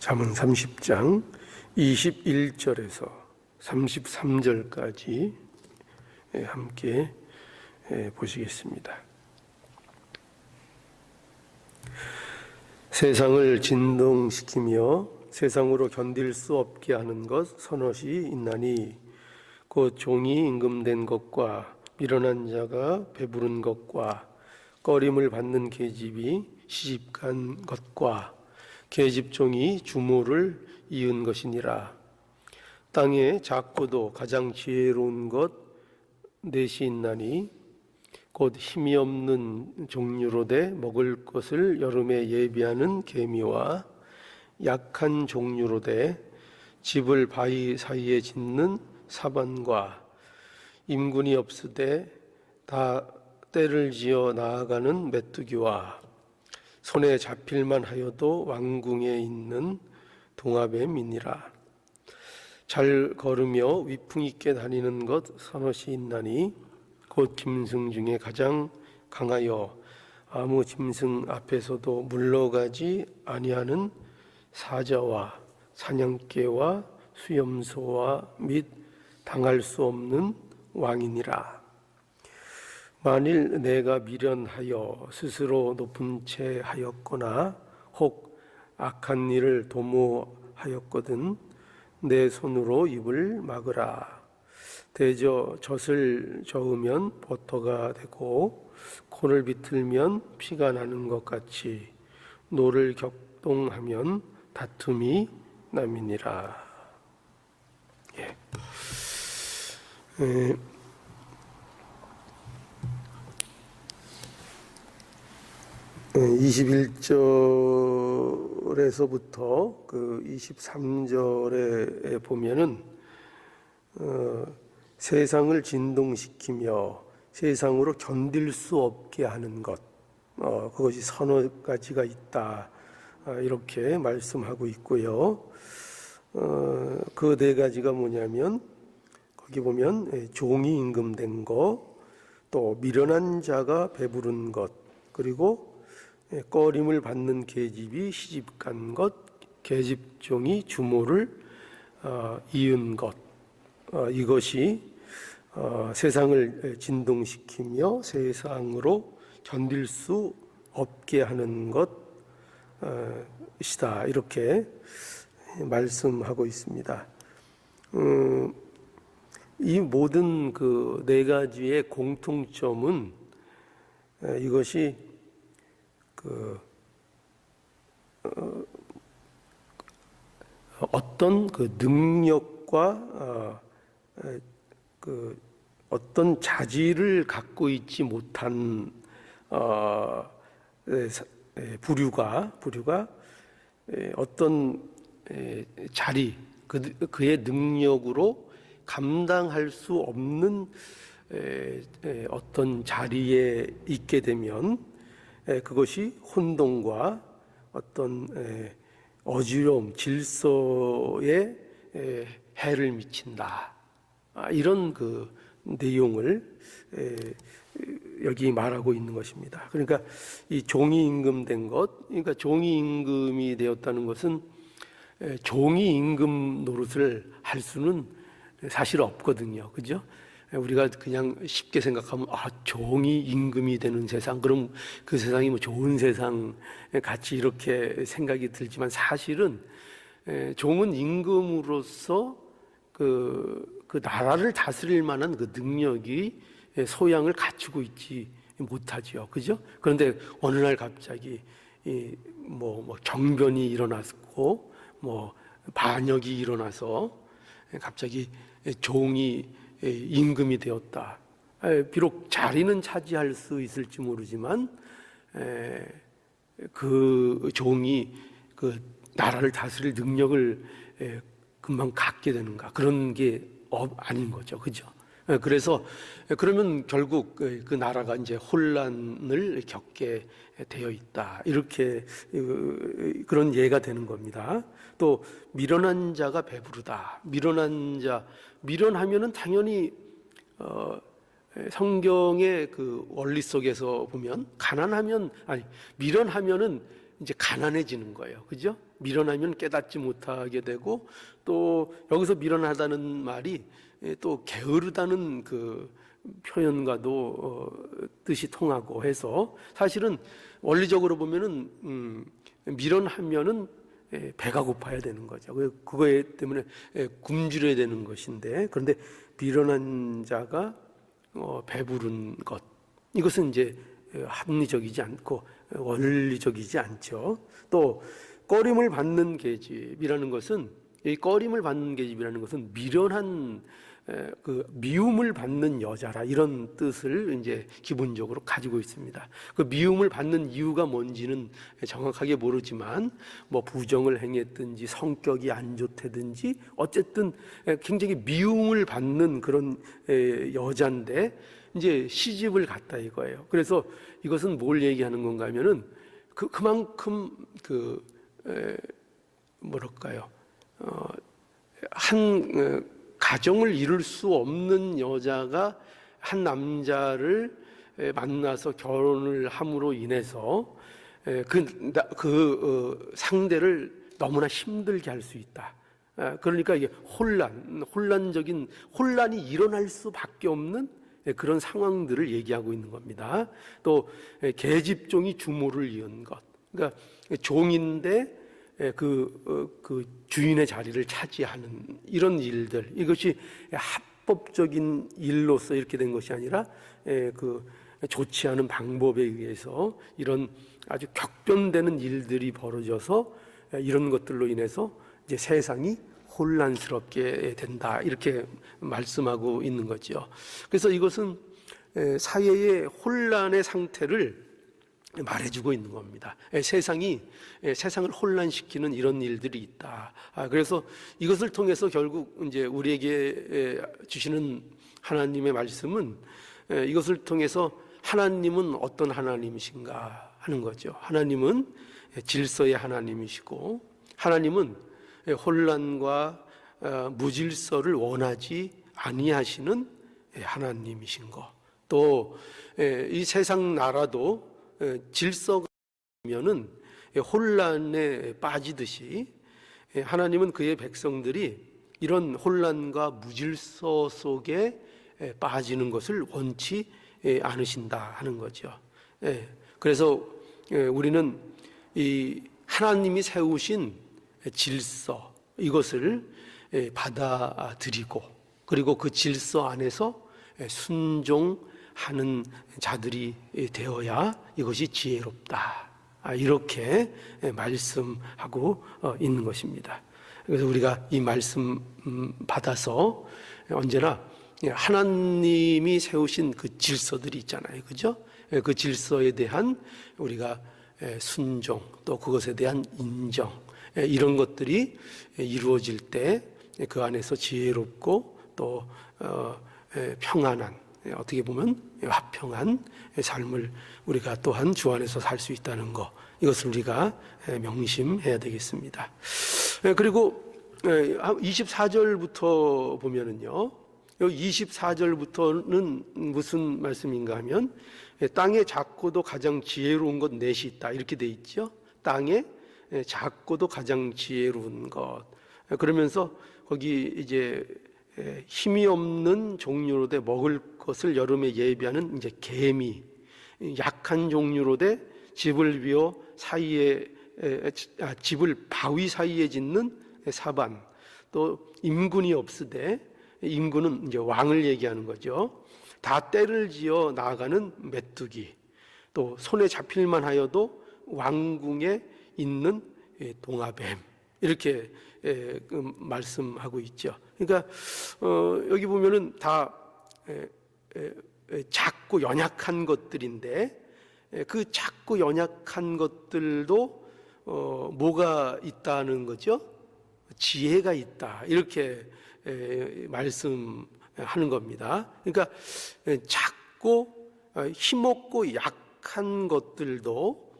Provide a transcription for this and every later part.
잠언 30장 21절에서 33절까지 예, 함께 예, 보시겠습니다. 세상을 진동시키며 세상으로 견딜 수 없게 하는 것 선엇이 있나니 곧 종이 임금된 것과 밀어난 자가 배부른 것과 꺼림을 받는 계집이 시집간 것과 계집종이 주모를 이은 것이니라. 땅에 작고도 가장 지혜로운 것 넷이 있나니 곧 힘이 없는 종류로 돼 먹을 것을 여름에 예비하는 개미와 약한 종류로 돼 집을 바위 사이에 짓는 사반과 임군이 없으되 다 때를 지어 나아가는 메뚜기와 손에 잡힐만 하여도 왕궁에 있는 동화뱀이니라 잘 걸으며 위풍 있게 다니는 것 선엇이 있나니 곧 짐승 중에 가장 강하여 아무 짐승 앞에서도 물러가지 아니하는 사자와 사냥개와 수염소와 및 당할 수 없는 왕이니라. 만일 내가 미련하여 스스로 높은 채 하였거나 혹 악한 일을 도모하였거든 내 손으로 입을 막으라. 대저 젖을 저으면 버터가 되고 코를 비틀면 피가 나는 것 같이 노를 격동하면 다툼이 남이니라. 예. 에, 21절에서부터 그 23절에 보면은 어, 세상을 진동시키며 세상으로 견딜 수 없게 하는 것, 어, 그것이 서너 가지가 있다. 아, 이렇게 말씀하고 있고요. 어, 그 네 가지가 뭐냐면, 거기 보면 예, 종이 임금된 것, 또 미련한 자가 배부른 것, 그리고 예, 꺼림을 받는 계집이 시집 간 것, 계집종이 주모를 어, 이은 것, 어, 이것이 어, 세상을 진동시키며 세상으로 견딜 수 없게 하는 것이다 이렇게 말씀하고 있습니다. 음, 이 모든 그 네 가지의 공통점은 에, 이것이 그 어, 어떤 그 능력과 어, 에, 그 어떤 자질을 갖고 있지 못한 어, 부류가 부류가 에, 어떤 에, 자리 그, 그의 능력으로 감당할 수 없는 어떤 자리에 있게 되면 에, 그것이 혼동과 어떤 에, 어지러움, 질서에 에, 해를 미친다. 아, 이런 그 내용을 에, 여기 말하고 있는 것입니다. 그러니까 이 종이 임금된 것, 그러니까 종이 임금이 되었다는 것은 에, 종이 임금 노릇을 할 수는 사실 없거든요. 그죠? 에, 우리가 그냥 쉽게 생각하면 아 종이 임금이 되는 세상 그럼 그 세상이 뭐 좋은 세상 같이 이렇게 생각이 들지만 사실은 에, 종은 임금으로서 그, 그 나라를 다스릴 만한 그 능력이 소양을 갖추고 있지 못하지요. 그죠? 그런데 어느 날 갑자기 이 뭐, 뭐 정변이 일어났고 뭐 반역이 일어나서 갑자기 종이 임금이 되었다. 에, 비록 자리는 차지할 수 있을지 모르지만 에, 그 종이 그 나라를 다스릴 능력을 에, 금방 갖게 되는가 그런 게 어, 아닌 거죠, 그죠? 에, 그래서 에, 그러면 결국 그, 그 나라가 이제 혼란을 겪게 되어 있다 이렇게 어, 그런 예가 되는 겁니다. 또 미련한 자가 배부르다. 미련한 자 미련하면은 당연히 어, 성경의 그 원리 속에서 보면 가난하면 아니 미련하면은 이제 가난해지는 거예요. 그죠? 밀어나면 깨닫지 못하게 되고 또 여기서 밀어나다는 말이 예, 또 게으르다는 그 표현과도 어, 뜻이 통하고 해서 사실은 원리적으로 보면은 음, 밀어나면은 예, 배가 고파야 되는 거죠. 그- 그거에 때문에 예, 굶주려야 되는 것인데 그런데 밀어난 자가 어, 배부른 것 이것은 이제 예, 합리적이지 않고 원리적이지 않죠. 또 꺼림을 받는 계집이라는 것은 이 꺼림을 받는 계집이라는 것은 미련한 에, 그 미움을 받는 여자라 이런 뜻을 이제 기본적으로 가지고 있습니다. 그 미움을 받는 이유가 뭔지는 정확하게 모르지만 뭐 부정을 행했든지 성격이 안 좋다든지 어쨌든 에, 굉장히 미움을 받는 그런 에, 여자인데 이제 시집을 갔다 이거예요. 그래서 이것은 뭘 얘기하는 건가 하면은 그 그만큼 그 에, 뭐랄까요? 어, 한 어, 가정을 이룰 수 없는 여자가 한 남자를 에, 만나서 결혼을 함으로 인해서 에, 그, 나- 그 어, 상대를 너무나 힘들게 할 수 있다. 아, 그러니까 이게 혼란, 혼란적인 혼란이 일어날 수밖에 없는 예, 그런 상황들을 얘기하고 있는 겁니다. 또 예, 계집종이 주모를 이은 것, 그러니까 종인데 예, 그, 어, 그 주인의 자리를 차지하는 이런 일들 이것이 합법적인 일로서 이렇게 된 것이 아니라 예, 그 좋지 않은 방법에 의해서 이런 아주 격변되는 일들이 벌어져서 예, 이런 것들로 인해서 이제 세상이 혼란스럽게 된다 이렇게 말씀하고 있는 거죠. 그래서 이것은 에, 사회의 혼란의 상태를 말해주고 있는 겁니다. 에, 세상이 에, 세상을 혼란시키는 이런 일들이 있다. 아, 그래서 이것을 통해서 결국 이제 우리에게 에, 주시는 하나님의 말씀은 에, 이것을 통해서 하나님은 어떤 하나님이신가 하는 거죠. 하나님은 질서의 하나님이시고 하나님은 혼란과 어, 무질서를 원하지 아니하시는 하나님이신 것. 또이 세상 나라도 에, 질서가 면은 혼란에 빠지듯이 에, 하나님은 그의 백성들이 이런 혼란과 무질서 속에 에, 빠지는 것을 원치 에, 않으신다 하는 거죠. 예, 그래서 예, 우리는 이 하나님이 세우신 질서 이것을 예, 받아들이고 그리고 그 질서 안에서 예, 순종 하는 자들이 되어야 이것이 지혜롭다. 아, 이렇게 예, 말씀하고 어, 있는 것입니다. 그래서 우리가 이 말씀 음, 받아서 언제나 하나님이 세우신 그 질서들이 있잖아요. 그죠? 예, 그 질서에 대한 우리가 예, 순종 또 그것에 대한 인정 예, 이런 것들이 이루어질 때 그 안에서 지혜롭고 또 어, 예, 평안한 예, 어떻게 보면 화평한 삶을 우리가 또한 주 안에서 살 수 있다는 것 이것을 우리가 예, 명심해야 되겠습니다. 예, 그리고 24절부터 보면은요. 여기 24절부터는 무슨 말씀인가 하면 예, 땅에 작고도 가장 지혜로운 것 넷이 있다 이렇게 돼 있죠. 땅에 예, 작고도 가장 지혜로운 것 예, 그러면서 거기 이제 예, 힘이 없는 종류로 돼 먹을 것을 여름에 예비하는 이제 개미 약한 종류로 돼 집을 비워 사이에 에, 아, 집을 바위 사이에 짓는 사반 또 임군이 없으되 임군은 이제 왕을 얘기하는 거죠. 다 때를 지어 나아가는 메뚜기 또 손에 잡힐만 하여도 왕궁에 있는 예, 동아뱀 이렇게 예, 그 말씀하고 있죠. 그러니까 어, 여기 보면은 다 에, 작고 연약한 것들인데 에, 그 작고 연약한 것들도 어, 뭐가 있다는 거죠? 지혜가 있다 이렇게 에, 말씀하는 겁니다. 그러니까 에, 작고 어, 힘없고 약한 것들도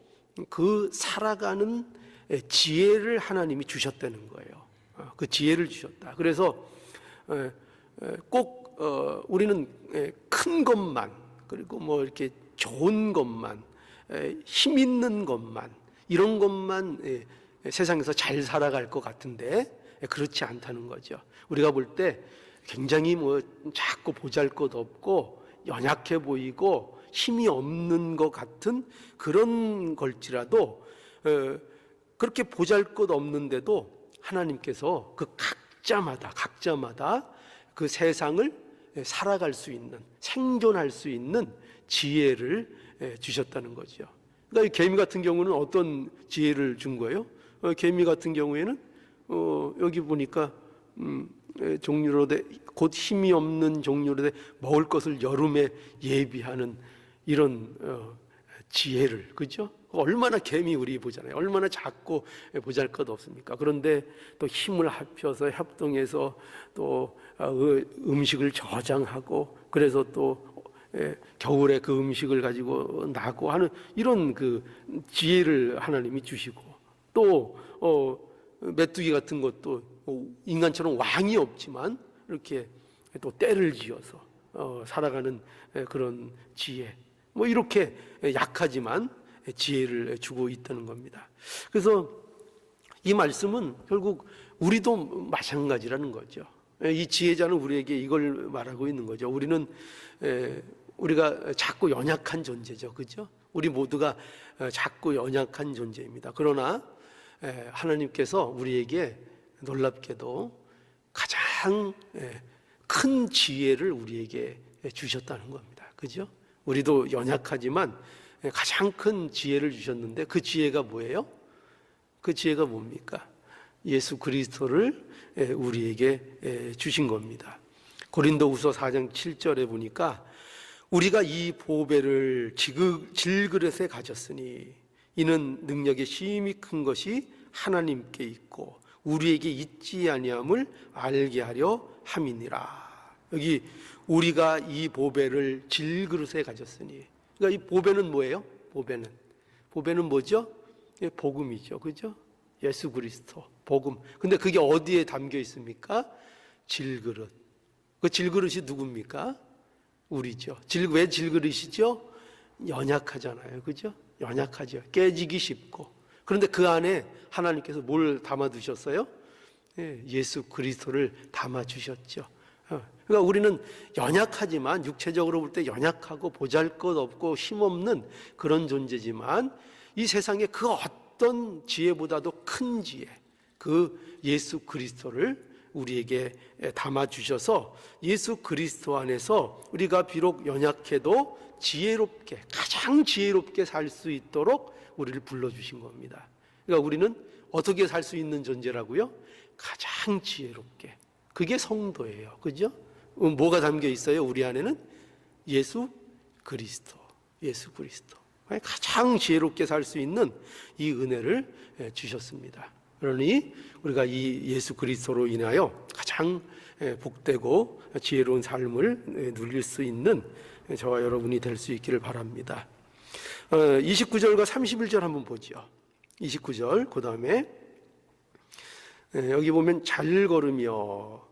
그 살아가는 에, 지혜를 하나님이 주셨다는 거예요. 어, 그 지혜를 주셨다. 그래서 꼭 어, 우리는 에, 큰 것만 그리고 뭐 이렇게 좋은 것만 에, 힘 있는 것만 이런 것만 예, 세상에서 잘 살아갈 것 같은데 예, 그렇지 않다는 거죠. 우리가 볼 때 굉장히 뭐 자꾸 보잘것 없고 연약해 보이고 힘이 없는 것 같은 그런 걸지라도 어, 그렇게 보잘것 없는데도 하나님께서 그 각자마다 각자마다 그 세상을 살아갈 수 있는 생존할 수 있는 지혜를 예, 주셨다는 거죠. 그러니까 이 개미 같은 경우는 어떤 지혜를 준 거예요? 어, 개미 같은 경우에는 어, 여기 보니까 음, 에, 종류로 돼, 곧 힘이 없는 종류로 돼 먹을 것을 여름에 예비하는 이런 어, 지혜를 그죠? 얼마나 개미 우리 보잖아요. 얼마나 작고 보잘 것 없습니까? 그런데 또 힘을 합쳐서 협동해서 또 아, 그 음식을 저장하고 그래서 또 예, 겨울에 그 음식을 가지고 나고 하는 이런 그 지혜를 하나님이 주시고 또 어, 메뚜기 같은 것도 뭐 인간처럼 왕이 없지만 이렇게 또 때를 지어서 어, 살아가는 예, 그런 지혜 뭐 이렇게 약하지만 지혜를 주고 있다는 겁니다. 그래서 이 말씀은 결국 우리도 마찬가지라는 거죠. 이 지혜자는 우리에게 이걸 말하고 있는 거죠. 우리는 에, 우리가 자꾸 연약한 존재죠. 그죠? 우리 모두가 어, 자꾸 연약한 존재입니다. 그러나 에, 하나님께서 우리에게 놀랍게도 가장 에, 큰 지혜를 우리에게 주셨다는 겁니다. 그죠? 우리도 연약하지만 가장 큰 지혜를 주셨는데 그 지혜가 뭐예요? 그 지혜가 뭡니까? 예수 그리스도를 우리에게 주신 겁니다. 고린도후서 4장 7절에 보니까 우리가 이 보배를 질그릇에 가졌으니 이는 능력의 심히 큰 것이 하나님께 있고 우리에게 있지 아니함을 알게 하려 함이니라. 여기 우리가 이 보배를 질그릇에 가졌으니 그러니까 이 보배는 뭐예요? 보배는 보배는 뭐죠? 예, 복음이죠. 그죠? 예수 그리스도 복음. 근데 그게 어디에 담겨 있습니까? 질그릇. 그 질그릇이 누굽니까? 우리죠. 질, 왜 질그릇이죠? 연약하잖아요. 그죠? 연약하죠. 깨지기 쉽고. 그런데 그 안에 하나님께서 뭘 담아 두셨어요? 예, 예수 그리스도를 담아 주셨죠. 어, 그러니까 우리는 연약하지만 육체적으로 볼 때 연약하고 보잘것 없고 힘없는 그런 존재지만 이 세상에 그 어떤 지혜보다도 큰 지혜, 그 예수 그리스도를 우리에게 담아 주셔서 예수 그리스도 안에서 우리가 비록 연약해도 지혜롭게 가장 지혜롭게 살 수 있도록 우리를 불러 주신 겁니다. 그러니까 우리는 어떻게 살 수 있는 존재라고요? 가장 지혜롭게. 그게 성도예요. 그죠? 음, 뭐가 담겨 있어요? 우리 안에는 예수 그리스도. 예수 그리스도. 가장 지혜롭게 살 수 있는 이 은혜를 주셨습니다. 그러니 우리가 이 예수 그리스도로 인하여 가장 복되고 지혜로운 삶을 누릴 수 있는 저와 여러분이 될 수 있기를 바랍니다. 29절과 어, 31절 한번 보죠. 29절, 그 다음에 여기 보면 잘 걸으며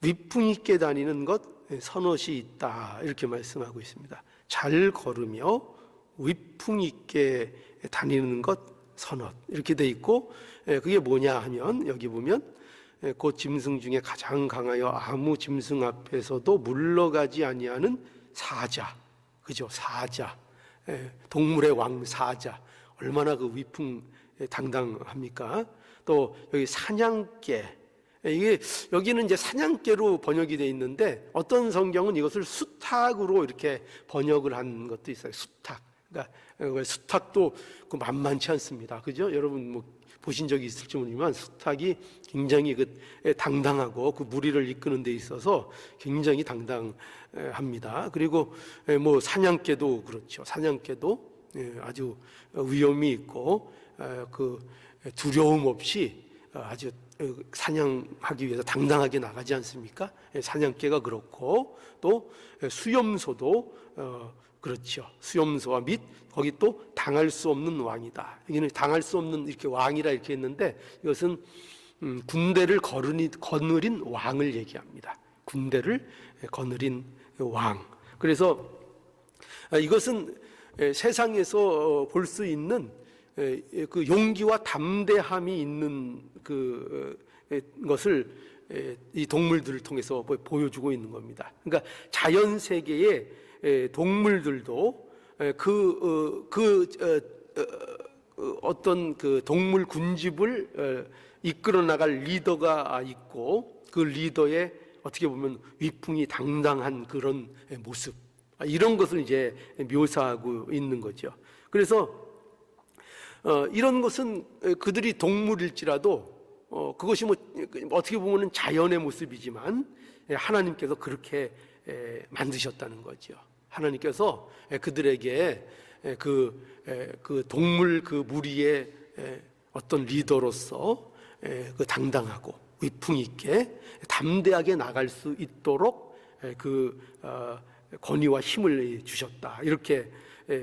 위풍 있게 다니는 것 선옷이 있다. 이렇게 말씀하고 있습니다. 잘 걸으며 위풍 있게 다니는 것 선옷. 이렇게 돼 있고 그게 뭐냐 하면 여기 보면 곧 짐승 중에 가장 강하여 아무 짐승 앞에서도 물러가지 아니하는 사자. 그죠? 사자. 동물의 왕 사자. 얼마나 그 위풍 당당합니까? 또 여기 사냥개 이게 여기는 이제 사냥개로 번역이 돼 있는데 어떤 성경은 이것을 수탉으로 이렇게 번역을 한 것도 있어요. 수탉. 그러니까 수탉도 그 만만치 않습니다. 그죠? 여러분 뭐 보신 적이 있을지 모르지만 수탉이 굉장히 그 당당하고 그 무리를 이끄는 데 있어서 굉장히 당당합니다. 그리고 뭐 사냥개도 그렇죠. 사냥개도 아주 위험이 있고 그 두려움 없이 아주 사냥하기 위해서 당당하게 나가지 않습니까? 사냥개가 그렇고 또 수염소도 어, 그렇죠. 수염소와 및 거기 또 당할 수 없는 왕이다. 여기는 당할 수 없는 이렇게 왕이라 이렇게 했는데 이것은 음, 군대를 거느린, 거느린 왕을 얘기합니다. 군대를 거느린 왕. 그래서 아, 이것은 세상에서 볼 수 있는 그 용기와 담대함이 있는 그 것을 에, 이 동물들을 통해서 보- 보여주고 있는 겁니다. 그러니까 자연 세계의 에, 동물들도 에, 그, 어, 그 어, 어, 어떤 그 동물 군집을 어, 이끌어 나갈 리더가 있고 그 리더의 어떻게 보면 위풍이 당당한 그런 모습 아, 이런 것을 이제 묘사하고 있는 거죠. 그래서 어, 이런 것은 그들이 동물일지라도 어, 그것이 뭐 어떻게 보면은 자연의 모습이지만 예, 하나님께서 그렇게 에, 만드셨다는 거죠. 하나님께서 에, 그들에게 에, 그, 에, 그 동물 그 무리의 에, 어떤 리더로서 에, 그 당당하고 위풍 있게 담대하게 나갈 수 있도록 에, 그 어, 권위와 힘을 주셨다 이렇게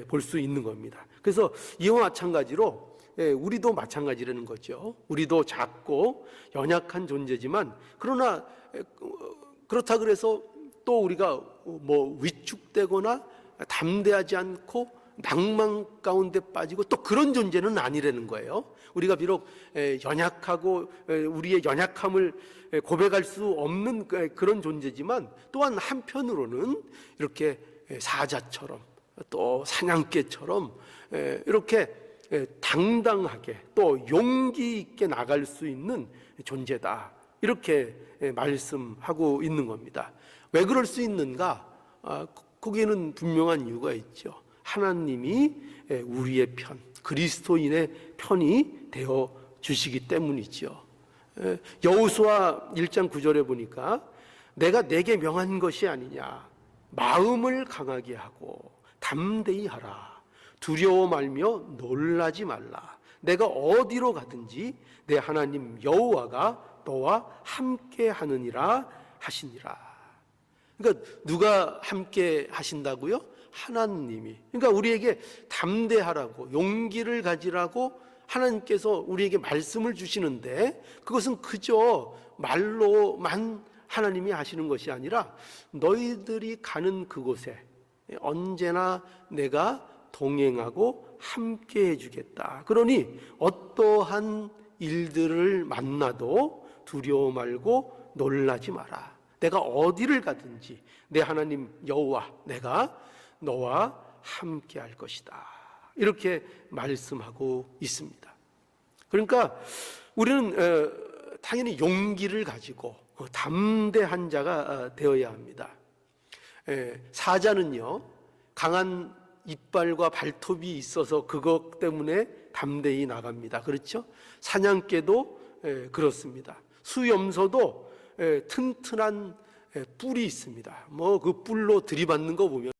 볼 수 있는 겁니다. 그래서 이와 마찬가지로 예, 우리도 마찬가지라는 거죠. 우리도 작고 연약한 존재지만 그러나 에, 어, 그렇다 그래서 또 우리가 뭐 위축되거나 담대하지 않고 낭만 가운데 빠지고 또 그런 존재는 아니라는 거예요. 우리가 비록 에, 연약하고 에, 우리의 연약함을 에, 고백할 수 없는 그- 그런 존재지만 또한 한편으로는 이렇게 에, 사자처럼 또 사냥개처럼 에, 이렇게 에, 당당하게 또 용기 있게 나갈 수 있는 존재다. 이렇게 에, 말씀하고 있는 겁니다. 왜 그럴 수 있는가? 아, 거기에는 분명한 이유가 있죠. 하나님이 에, 우리의 편, 그리스도인의 편이 되어 주시기 때문이죠. 에, 여호수아 1장 9절에 보니까 내가 내게 명한 것이 아니냐 마음을 강하게 하고 담대히 하라 두려워 말며 놀라지 말라 내가 어디로 가든지 내 하나님 여호와가 너와 함께 하느니라 하시니라 그러니까 누가 함께 하신다고요? 하나님이. 그러니까 우리에게 담대하라고 용기를 가지라고 하나님께서 우리에게 말씀을 주시는데 그것은 그저 말로만 하나님이 하시는 것이 아니라 너희들이 가는 그곳에 언제나 내가 동행하고 함께 해주겠다. 그러니 어떠한 일들을 만나도 두려워 말고 놀라지 마라. 내가 어디를 가든지 내 하나님 여호와 내가 너와 함께 할 것이다. 이렇게 말씀하고 있습니다. 그러니까 우리는 어, 당연히 용기를 가지고 어, 담대한 자가 어, 되어야 합니다. 예, 사자는요 강한 이빨과 발톱이 있어서 그것 때문에 담대히 나갑니다. 그렇죠? 사냥개도 예, 그렇습니다. 수염소도 예, 튼튼한 예, 뿔이 있습니다. 뭐 그 뿔로 들이받는 거 보면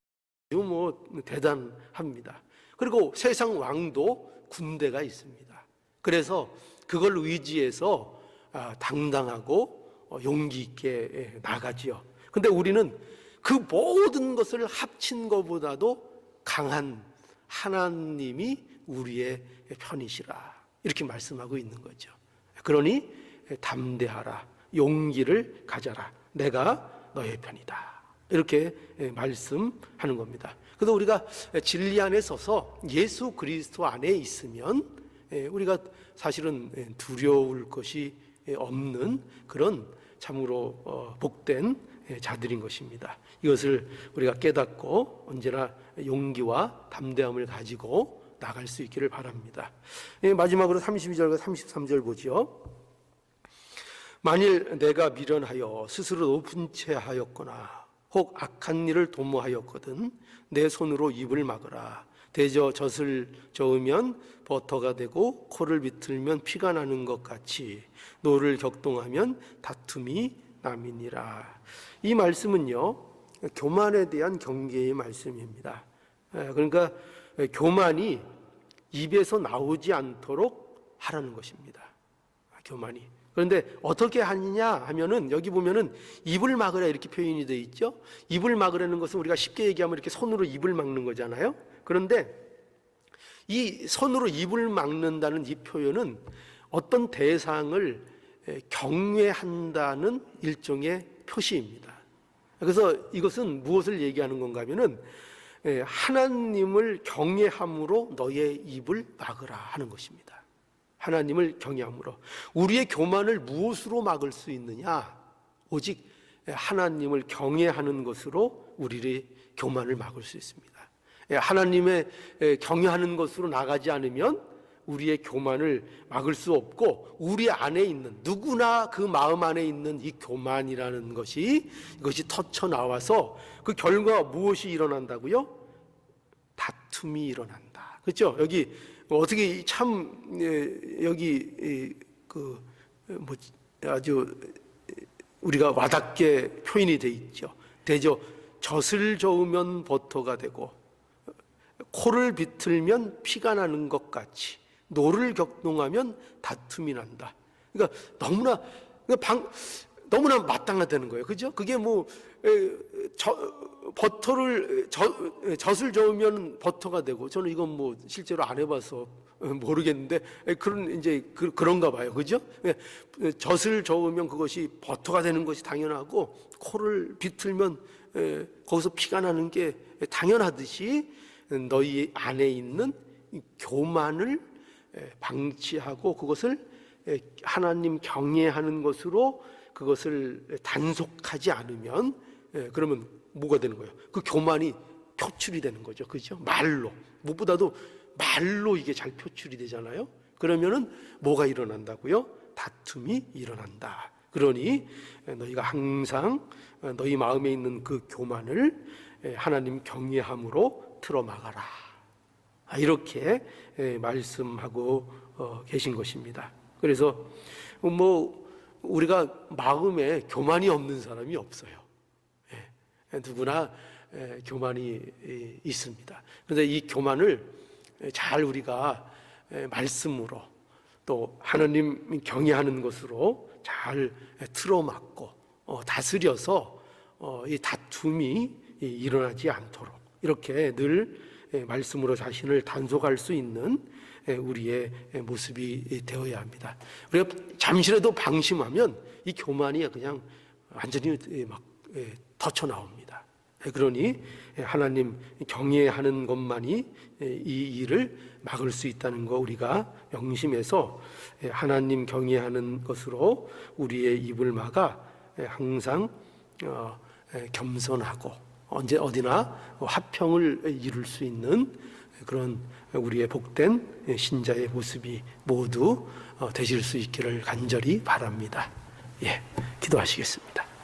뭐 대단합니다. 그리고 세상 왕도 군대가 있습니다. 그래서 그걸 의지해서 아, 당당하고 어, 용기 있게 예, 나가지요. 근데 우리는 그 모든 것을 합친 것보다도 강한 하나님이 우리의 편이시라. 이렇게 말씀하고 있는 거죠. 그러니 담대하라. 용기를 가져라. 내가 너의 편이다. 이렇게 말씀하는 겁니다. 그래서 우리가 진리 안에 서서 예수 그리스도 안에 있으면 우리가 사실은 두려울 것이 없는 그런 참으로 어, 복된 자들인 것입니다. 이것을 우리가 깨닫고 언제나 용기와 담대함을 가지고 나갈 수 있기를 바랍니다. 예, 마지막으로 32절과 33절 보죠. 만일 내가 미련하여 스스로 높은 채 하였거나 혹 악한 일을 도모하였거든 내 손으로 입을 막으라 대저 젖을 저으면 버터가 되고 코를 비틀면 피가 나는 것 같이 노를 격동하면 다툼이 남이니라 이 말씀은요 교만에 대한 경계의 말씀입니다 예, 그러니까 교만이 입에서 나오지 않도록 하라는 것입니다 교만이 그런데 어떻게 하느냐 하면은 여기 보면은 입을 막으라 이렇게 표현이 되어 있죠. 입을 막으라는 것은 우리가 쉽게 얘기하면 이렇게 손으로 입을 막는 거잖아요. 그런데 이 손으로 입을 막는다는 이 표현은 어떤 대상을 경외한다는 일종의 표시입니다. 그래서 이것은 무엇을 얘기하는 건가 하면은 예, 하나님을 경외함으로 너의 입을 막으라 하는 것입니다. 하나님을 경외함으로 우리의 교만을 무엇으로 막을 수 있느냐? 오직 하나님을 경외하는 것으로 우리의 교만을 막을 수 있습니다. 예, 하나님의 예, 경외하는 것으로 나가지 않으면 우리의 교만을 막을 수 없고 우리 안에 있는 누구나 그 마음 안에 있는 이 교만이라는 것이 이것이 터쳐 나와서 그 결과 무엇이 일어난다고요? 다툼이 일어난다. 그렇죠? 여기 어떻게 참 예, 여기 그뭐 아주 우리가 와닿게 표현이 돼 있죠. 되죠. 젖을 저으면 버터가 되고 코를 비틀면 피가 나는 것 같이 노를 격동하면 다툼이 난다. 그러니까 너무나 그러니까 방, 너무나 마땅하다는 거예요. 그죠? 그게 뭐 에, 저, 버터를 저, 에, 젖을 저으면 버터가 되고 저는 이건 뭐 실제로 안 해봐서 어, 모르겠는데 에, 그런 이제 그, 그런가 봐요. 그죠? 에, 젖을 저으면 그것이 버터가 되는 것이 당연하고 코를 비틀면 에, 거기서 피가 나는 게 당연하듯이 너희 안에 있는 이 교만을 에, 방치하고 그것을 에, 하나님 경외하는 것으로 그것을 단속하지 않으면 예, 그러면 뭐가 되는 거예요? 그 교만이 표출이 되는 거죠. 그죠? 말로. 무엇보다도 말로 이게 잘 표출이 되잖아요. 그러면은 뭐가 일어난다고요? 다툼이 일어난다. 그러니 너희가 항상 너희 마음에 있는 그 교만을 하나님 경외함으로 틀어 막아라. 아, 이렇게 예, 말씀하고 어, 계신 것입니다. 그래서 뭐 우리가 마음에 교만이 없는 사람이 없어요. 예, 누구나 예, 교만이 예, 있습니다. 그런데 이 교만을 잘 우리가 예, 말씀으로 또 하나님 경외하는 것으로 잘 틀어막고 어, 다스려서 어, 이 다툼이 이, 일어나지 않도록 이렇게 늘 예, 말씀으로 자신을 단속할 수 있는 예, 우리의 모습이 되어야 합니다. 우리가 잠시라도 방심하면 이 교만이 그냥 완전히 막 예, 터쳐 나옵니다. 예, 그러니 하나님 경외하는 것만이 이 일을 막을 수 있다는 거 우리가 명심해서 하나님 경외하는 것으로 우리의 입을 막아 항상 어, 겸손하고 언제 어디나 화평을 이룰 수 있는 그런 우리의 복된 신자의 모습이 모두 어, 되실 수 있기를 간절히 바랍니다. 예, 기도하시겠습니다.